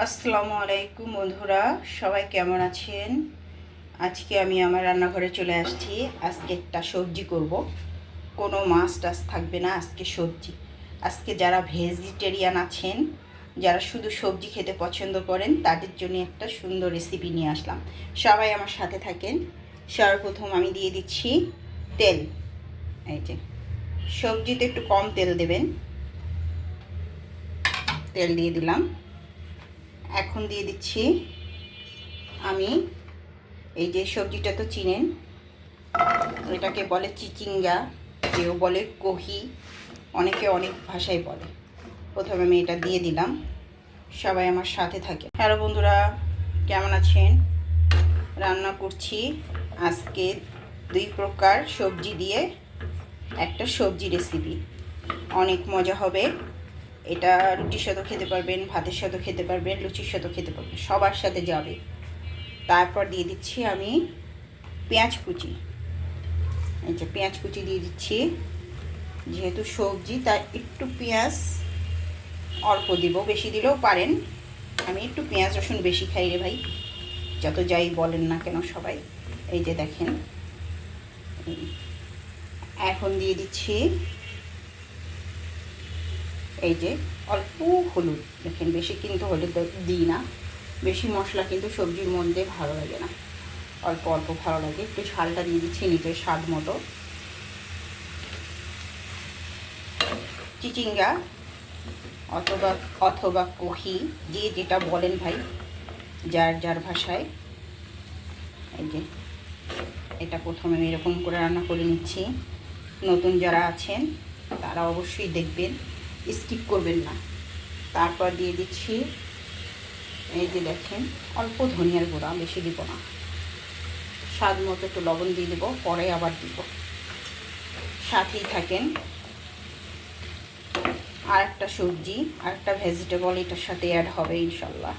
আসসালামু আলাইকুম বন্ধুরা, সবাই কেমন আছেন? আজকে আমি আমার রান্নাঘরে চলে আসছি। আজকে একটা সবজি করব। কোনো মাছ টাছ থাকবে না আজকে সবজি। আজকে যারা ভেজিটেরিয়ান আছেন, যারা শুধু সবজি খেতে পছন্দ করেন, তাদের জন্য একটা সুন্দর রেসিপি নিয়ে আসলাম। সবাই আমার সাথে থাকেন। সর্বপ্রথম আমি দিয়ে দিচ্ছি তেল। এই যে, সবজিতে একটু কম তেল দেবেন। তেল দিয়ে দিলাম। এখন দিয়ে দিচ্ছি আমি এই যে সবজিটা তো চিনেন, এটাকে বলে চিচিঙ্গা কেউ বলে কহি, অনেকে অনেক ভাষায় বলে। প্রথমে আমি এটা দিয়ে দিলাম, সবাই আমার সাথে থাকে। হ্যালো বন্ধুরা, কেমন আছেন? রান্না করছি আজকে দুই প্রকার সবজি দিয়ে একটা সবজি রেসিপি অনেক মজা হবে। এটা রুটির সাথেও খেতে পারবেন, ভাতের সাথেও খেতে পারবেন, লুচির সাথেও খেতে পারবেন, সবার সাথে যাবে। তারপর দিয়ে দিচ্ছি আমি পেঁয়াজ কুচি। আচ্ছা পেঁয়াজ কুচি দিয়ে দিচ্ছি। যেহেতু সবজি, তাই একটু পেঁয়াজ অল্প দিব, বেশি দিলেও পারেন। আমি একটু পেঁয়াজ রসুন বেশি খাই রে ভাই। যত যাই বলেন না কেন সবাই। এই যে দেখেন। এখন দিয়ে দিচ্ছি এই যে অল্প হলুদ, দেখেন বেশি কিন্তু হলুদ দিই না, বেশি মশলা কিন্তু সবজির মধ্যে ভালো লাগে না। অল্প অল্প ভালো লাগে, একটু ঝালটা দিয়ে দিচ্ছি নিজের স্বাদ মতো। চিচিঙ্গা অথবা অথবা কহি, যে যেটা বলেন ভাই, যার যার ভাষায়। এই যে, এটা প্রথমে আমি এরকম করে রান্না করে নিচ্ছি। নতুন যারা আছেন, তারা অবশ্যই দেখবেন। স্কিপ করবেন না। তারপর দিয়ে দিচ্ছি, এই যে দেখেন, অল্প ধনিয়ার গুঁড়া, বেশি দিব না। স্বাদ মতো একটু লবণ দিয়ে দেবো, পরে আবার দিব। সাথেই থাকেন আর একটা সবজি আর একটা ভেজিটেবল এটার সাথে অ্যাড হবে ইনশাল্লাহ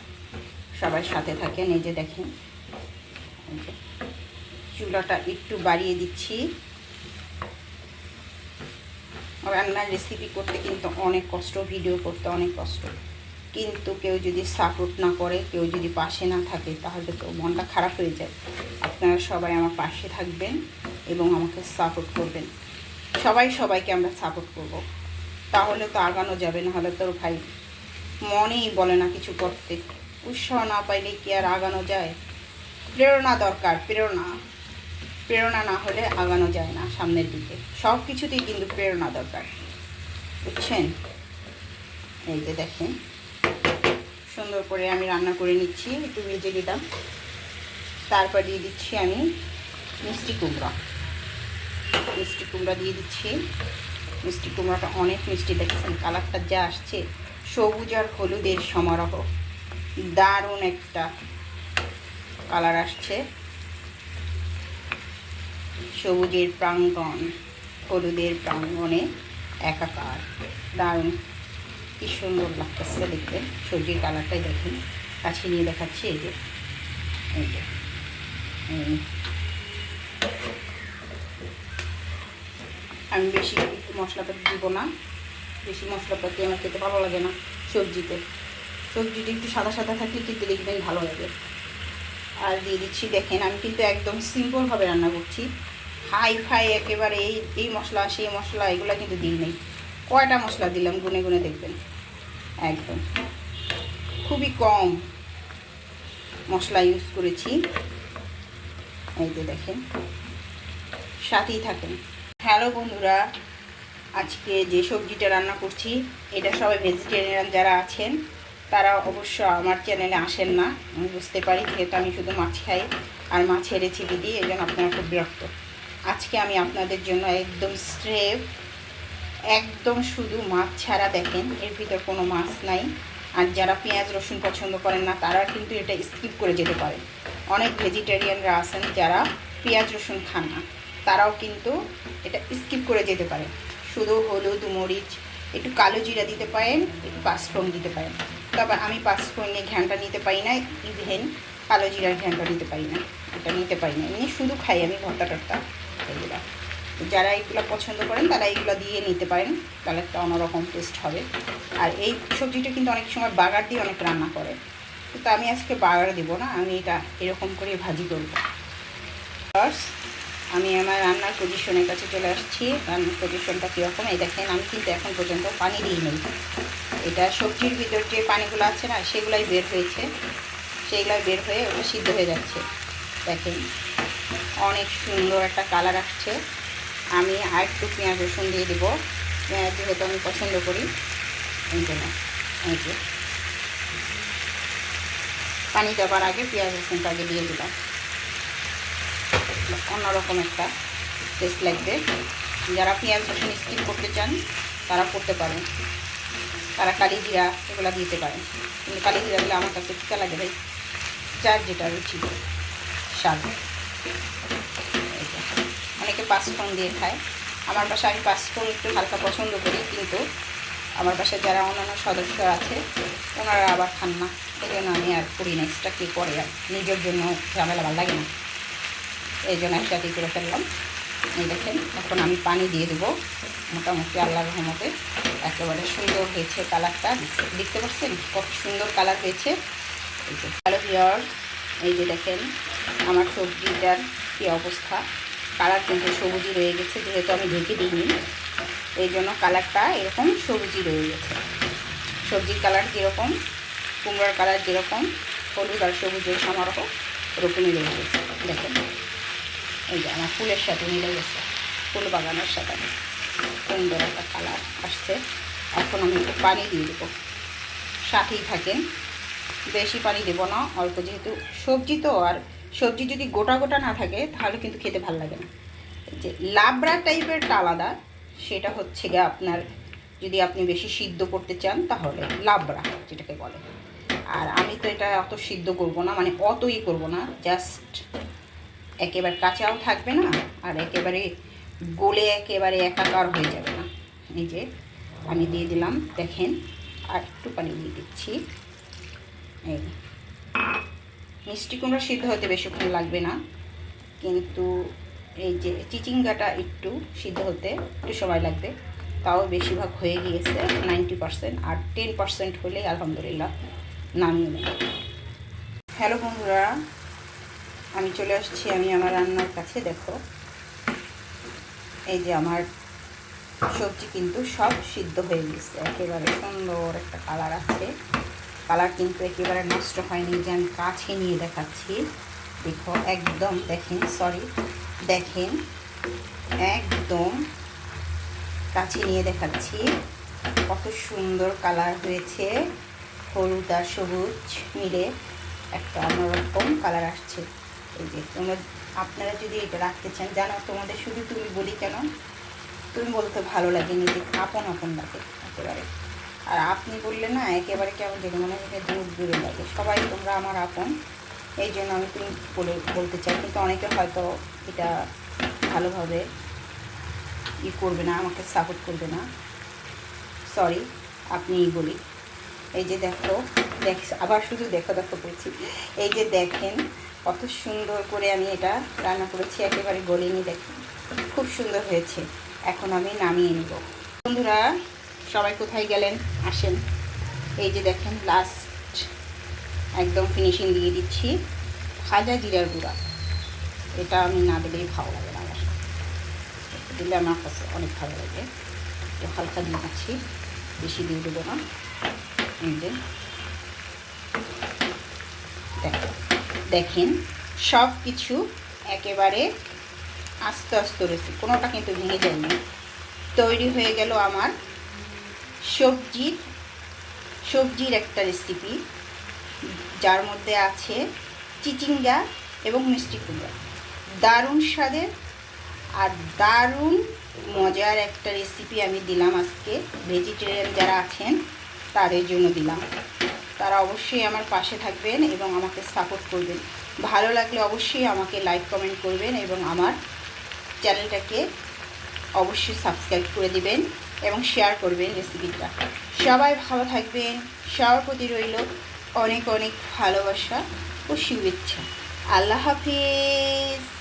সবাই সাথে থাকেন, এই যে দেখেন। চুলাটা একটু বাড়িয়ে দিচ্ছি। রান্নার রেসিপি করতে কিন্তু অনেক কষ্ট ভিডিও করতে অনেক কষ্ট। কিন্তু কেউ যদি সাপোর্ট না করে, কেউ যদি পাশে না থাকে, তাহলে তো মনটা খারাপ হয়ে যায়। আপনারা সবাই আমার পাশে থাকবেন এবং আমাকে সাপোর্ট করবেন। সবাই সবাইকে আমরা সাপোর্ট করব। তাহলে তো আগানো যাবে না হলে তোর ভাই মনেই বলে না কিছু করতে। উৎসাহ না পাইলে কি আর আগানো যায়? প্রেরণা দরকার, প্রেরণা। প্রেরণা না হলে আগানো যায় না সামনের দিকে। সব কিছুতেই কিন্তু প্রেরণা দরকার। বুঝছেন? এই যে দেখেন। সুন্দর করে আমি রান্না করে নিচ্ছি, একটু ভেজে দিলাম তারপর দিয়ে দিচ্ছি আমি মিষ্টি কুমড়া। মিষ্টি কুমড়া দিয়ে দিচ্ছি। মিষ্টি কুমড়াটা অনেক মিষ্টি দেখছেন, কালারটা যা আসছে, সবুজ আর হলুদের সমারোহ। দারুণ একটা কালার আসছে। সবুজের প্রাঙ্গণ, হলুদের প্রাঙ্গণে একাকার। দারুণ। কি সুন্দর লাগতেছে দেখতে। সবজির কালারটাই দেখেন। কাছে নিয়ে দেখাচ্ছি এই যে। এই যে। আমি বেশি মশলাপাতি দিব না। বেশি মশলাপাতি আমার খেতে ভালো লাগে না সবজিতে। সবজিটা একটু সাদা সাদা থাকলে কিন্তু দেখবেন ভালো লাগে। আর দিয়ে দিচ্ছি, দেখেন আমি কিন্তু একদম সিম্পলভাবে রান্না করছি। হাই ফাই একেবারে এই এই মশলা, সেই মশলা, এগুলো কিন্তু দিই নেই। কয়টা মশলা দিলাম? গুনে গুনে দেখবেন। একদম। খুবই কম মশলা ইউজ করেছি। এই যে দেখেন। সাথেই থাকেন। হ্যালো বন্ধুরা, আজকে যে সবজিটা রান্না করছি, এটা সবাই ভেজিটেরিয়ান যারা আছেন, তারা অবশ্য আমার চ্যানেলে আসেন না। আমি বুঝতে পারি, যেহেতু আমি শুধু মাছ খাই আর মাছের রেসিপি দিই এই জন্য আপনারা খুব বিরক্ত। আজকে আমি আপনাদের জন্য একদম স্ট্রেপ একদম শুধু মাছ ছাড়া দেখেন, এর ভিতর কোনো মাছ নাই। আর যারা পেঁয়াজ, রসুন পছন্দ করেন না, তারা কিন্তু এটা স্কিপ করে যেতে পারেন। অনেক ভেজিটেরিয়ানরা আছেন যারা পেঁয়াজ, রসুন খান না। তারাও কিন্তু এটা স্কিপ করে যেতে পারে শুধু হলুদ, মরিচ, একটু কালো জিরা দিতে পারেন, একটু পাঁচফোড়ন দিতে পারেন। তবে আমি পাঁচফোড়নে ঘ্যানটা নিতে পারি না ইভেন কালো জিরার ঘ্যানটা নিতে পারি না। এটা নিতে পারি না। এমনি শুধু খাই আমি ভর্তা টর্তা এগুলো। যারা এইগুলো পছন্দ করেন, তারা এইগুলো দিয়ে নিতে পারেন। তাহলে একটা অন্যরকম টেস্ট হবে। আর এই সবজিটা কিন্তু অনেক সময় বাগার দিয়ে অনেক রান্না করে। কিন্তু আমি আজকে বাগার দিব না, আমি এটা এরকম করে ভাজি করব। আমি আমার রান্নার পজিশনের কাছে চলে আসছি। রান্নার পজিশনটা কীরকম? এই দেখেন, আমি কিন্তু এখন পর্যন্ত পানি দিই নেই। এটা সবজির ভিতর যে পানিগুলো আছে না, সেগুলাই বের হয়েছে। সেইগুলাই বের হয়ে ওটা সিদ্ধ হয়ে যাচ্ছে। দেখেন। অনেক সুন্দর একটা কালার আসছে। আমি আর একটু পেঁয়াজ রসুন দিয়ে দেবো। পেঁয়াজ যেহেতু আমি পছন্দ করি, এই জন্য এই যে। পানি দেওয়ার আগে পেঁয়াজ রসুনটা আগে দিয়ে দিলাম। অন্যরকম একটা টেস্ট লাগবে। যারা পেঁয়াজ রসুন স্কিপ করতে চান, তারা করতে পারেন। তারা কালি জিরা এগুলো দিতে পারেন। কিন্তু কালি জিরা দিলে আমার কাছে ফিকা লাগে ভাই। যার যেটা রুচি, স্বাদ। অনেকে পাঁচফোড়ন দিয়ে খায়। আমার বাসায় আমি পাঁচফোড়ন একটু হালকা পছন্দ করি, কিন্তু আমার বাসায় যারা অন্যান্য সদস্য আছে, ওনারা আবার খান না। এই জন্য আমি আর করি না এক্সট্রা কী করে আর নিজের জন্য ঝামেলা ভালো লাগে না। এই জন্য একসাথে করে ফেললাম। এই দেখেন, এখন আমি পানি দিয়ে দেবো। মোটামুটি আল্লাহর রহমতে একেবারে সুন্দর হয়েছে কালারটা। দেখতে পাচ্ছেন? কত সুন্দর কালার হয়েছে। এই যে ভিওর এই যে দেখেন আমার সবজিটার কী অবস্থা? কালার কিন্তু সবুজই রয়ে গেছে, যেহেতু আমি ঢেকে দিইনি। এই জন্য কালারটা এরকম সবুজই রয়ে গেছে। সবজির কালার কীরকম কুমড়োর কালার যেরকম, হলুদ আর সবুজের সমারোহ ওরকমই রয়ে গেছে। দেখেন, এই যে আমার ফুলের সাথে মিলে গেছে। ফুল বাগানের সাথে। সুন্দর একটা কালার আসছে। এখন আমি একটু পানি দিয়ে দেবো। সাথেই থাকেন। বেশি পানি দেবো না, অল্প, যেহেতু সবজি তো আর সবজি যদি গোটা গোটা না থাকে, তাহলে কিন্তু খেতে ভালো লাগে না। যে লাবড়া টাইপেরটা আলাদা, সেটা হচ্ছে গিয়ে আপনার যদি আপনি বেশি সিদ্ধ করতে চান, তাহলে লাবড়া যেটাকে বলে। আর আমি তো এটা অত সিদ্ধ করব না মানে অতই করব না জাস্ট একেবারে কাঁচাও থাকবে না, আর একেবারে গলে একেবারে একাকার হয়ে যাবে না। এই যে আমি দিয়ে দিলাম, দেখেন, আর একটু পানি দিয়ে দিচ্ছি। এই মিষ্টি কুমড়া সিদ্ধ হতে বেশিক্ষণ লাগবে না। কিন্তু এই যে চিচিঙ্গাটা একটু সিদ্ধ হতে একটু সময় লাগবে, তাও বেশিরভাগ হয়ে গিয়েছে নাইনটি পারসেন্ট আর টেন পারসেন্ট হলেই আলহামদুলিল্লাহ নামিয়ে নেব। হ্যালো বন্ধুরা, আমি চলে আসছি, আমি আমার রান্নার কাছে, দেখো। এই যে আমার সবজি কিন্তু সব সিদ্ধ হয়ে গেছে, একেবারে সুন্দর একটা কালার আছে। কালার কিন্তু একেবারে নষ্ট হয়নি, যে আমি কাছে নিয়ে দেখাচ্ছি। দেখো, একদম দেখেন সরি দেখেন, একদম কাছে নিয়ে দেখাচ্ছি। কত সুন্দর কালার হয়েছে, হলুদ আর সবুজ মিলে একটা অন্যরকম কালার আসছে। এই যে, তোমরা, আপনারা যদি এটা রাখতে চান, জানো তোমাদের শুধু তুমি বলি কেন? তুমি বলতে ভালো লাগে নিজে আপন আপন লাগে, একেবারে। আর আপনি বললে না, একেবারে কেমন যেন মনে হয় দূর দূরে লাগে সবাই তোমরা আমার আপন, এই জন্য আমি তুমি বলে বলতে চাই, কিন্তু অনেকে হয়তো এটা ভালোভাবে ই করবে না, আমাকে সাপোর্ট করবে না। সরি আপনিই বলি। এই যে দেখো, দেখ, আবার শুধু দেখো দেখো বলছি। এই যে দেখেন, কত সুন্দর করে আমি এটা রান্না করেছি, একেবারে গলিনি দেখেন। খুব সুন্দর হয়েছে। এখন আমি নামিয়ে নেব। বন্ধুরা সবাই কোথায় গেলেন? আসেন। এই যে দেখেন লাস্ট একদম ফিনিশিং দিয়ে দিচ্ছি। ভাজা জিরার গুঁড়া। এটা আমি না দিলেই ভালো লাগে না আমার। দিলে আমার কাছে অনেক ভালো লাগে। একটু হালকা দিয়ে দিচ্ছি। বেশি দিয়ে দেবো না। এই যে। দেখেন সব কিছু একেবারে আস্তে আস্তে রয়েছে। কোনোটা কিন্তু ভেঙে যায়নি। তৈরি হয়ে গেল আমার সবজির সবজির একটা রেসিপি যার মধ্যে আছে চিচিঙ্গা এবং মিষ্টি কুমড়া। দারুণ স্বাদের আর দারুণ মজার একটা রেসিপি আমি দিলাম আজকে। ভেজিটেরিয়ান যারা আছেন, তাদের জন্য দিলাম। তারা অবশ্যই আমার পাশে থাকবেন এবং আমাকে সাপোর্ট করবেন। ভালো লাগলে অবশ্যই আমাকে লাইক কমেন্ট করবেন এবং আমার চ্যানেলটাকে অবশ্যই সাবস্ক্রাইব করে দিবেন। এবং শেয়ার করবেন রেসিপিটা সবাই ভালো থাকবেন। সবার প্রতি রইল অনেক অনেক ভালোবাসা ও শুভেচ্ছা। আল্লাহ হাফিজ।